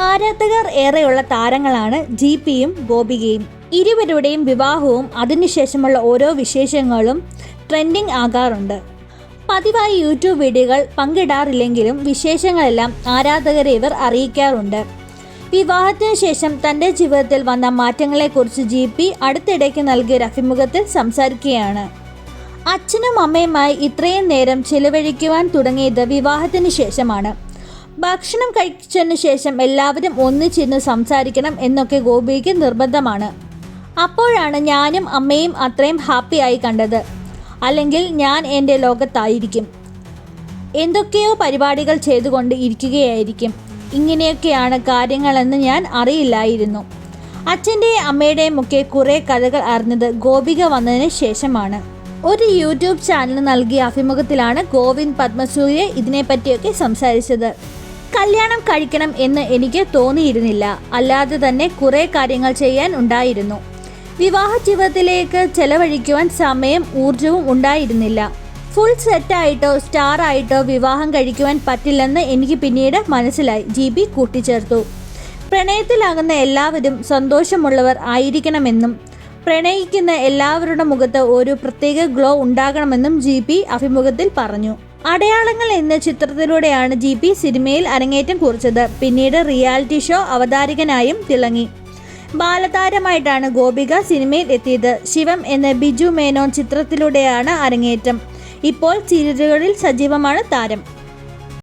ആരാധകർ ഏറെയുള്ള താരങ്ങളാണ് ജി പിയും ഗോപികയും ഇരുവരുടെയും വിവാഹവും അതിനുശേഷമുള്ള ഓരോ വിശേഷങ്ങളും ട്രെൻഡിങ് ആകാറുണ്ട്. പതിവായി യൂട്യൂബ് വീഡിയോകൾ പങ്കിടാറില്ലെങ്കിലും വിശേഷങ്ങളെല്ലാം ആരാധകരെ ഇവർ അറിയിക്കാറുണ്ട്. വിവാഹത്തിന് ശേഷം തന്റെ ജീവിതത്തിൽ വന്ന മാറ്റങ്ങളെക്കുറിച്ച് ജി പി അടുത്തിടയ്ക്ക് നൽകിയ അഭിമുഖത്തിൽ സംസാരിക്കുകയാണ്. അച്ഛനും അമ്മയുമായി ഇത്രയും നേരം ചെലവഴിക്കുവാൻ തുടങ്ങിയത് വിവാഹത്തിന് ശേഷമാണ്. ഭക്ഷണം കഴിച്ചതിന് ശേഷം എല്ലാവരും ഒന്നിച്ചിരുന്ന് സംസാരിക്കണം എന്നൊക്കെ ഗോപിക്ക് നിർബന്ധമാണ്. അപ്പോഴാണ് ഞാനും അമ്മയും അത്രയും ഹാപ്പിയായി കണ്ടത്. അല്ലെങ്കിൽ ഞാൻ എന്റെ ലോകത്തായിരിക്കും. എന്തൊക്കെയോ പരിപാടികൾ ചെയ്തുകൊണ്ട് ഇരിക്കുകയായിരിക്കും. ഇങ്ങനെയൊക്കെയാണ് കാര്യങ്ങളെന്ന് ഞാൻ അറിയില്ലായിരുന്നു. അച്ഛന്റെയും അമ്മയുടെയും ഒക്കെ കുറേ കഥകൾ അറിഞ്ഞത് ഗോപിക വന്നതിന് ശേഷമാണ്. ഒരു യൂട്യൂബ് ചാനൽ നൽകിയ അഭിമുഖത്തിലാണ് ഗോവിന്ദ് പത്മസൂര്യ ഇതിനെപ്പറ്റിയൊക്കെ സംസാരിച്ചത്. കല്യാണം കഴിക്കണം എന്ന് എനിക്ക് തോന്നിയിരുന്നില്ല. അല്ലാതെ തന്നെ കുറേ കാര്യങ്ങൾ ചെയ്യാൻ ഉണ്ടായിരുന്നു. വിവാഹ ജീവിതത്തിലേക്ക് ചെലവഴിക്കുവാൻ സമയം ഊർജവും ഉണ്ടായിരുന്നില്ല. ഫുൾ സെറ്റായിട്ടോ സ്റ്റാർ ആയിട്ടോ വിവാഹം കഴിക്കുവാൻ പറ്റില്ലെന്ന് എനിക്ക് പിന്നീട് മനസ്സിലായി. ജി ബി കൂട്ടിച്ചേർത്തു. പ്രണയത്തിലാകുന്ന എല്ലാവരും സന്തോഷമുള്ളവർ ആയിരിക്കണമെന്നും പ്രണയിക്കുന്ന എല്ലാവരുടെ മുഖത്ത് ഒരു പ്രത്യേക ഗ്ലോ ഉണ്ടാകണമെന്നും ജി പി അഭിമുഖത്തിൽ പറഞ്ഞു. അടയാളങ്ങൾ എന്ന ചിത്രത്തിലൂടെയാണ് ജി പി സിനിമയിൽ അരങ്ങേറ്റം കുറിച്ചത്. പിന്നീട് റിയാലിറ്റി ഷോ അവതാരകനായും തിളങ്ങി. ബാലതാരമായിട്ടാണ് ഗോപിക സിനിമയിൽ എത്തിയത്. ശിവം എന്ന ബിജു മേനോൻ ചിത്രത്തിലൂടെയാണ് അരങ്ങേറ്റം. ഇപ്പോൾ സീരിയലുകളിൽ സജീവമാണ് താരം.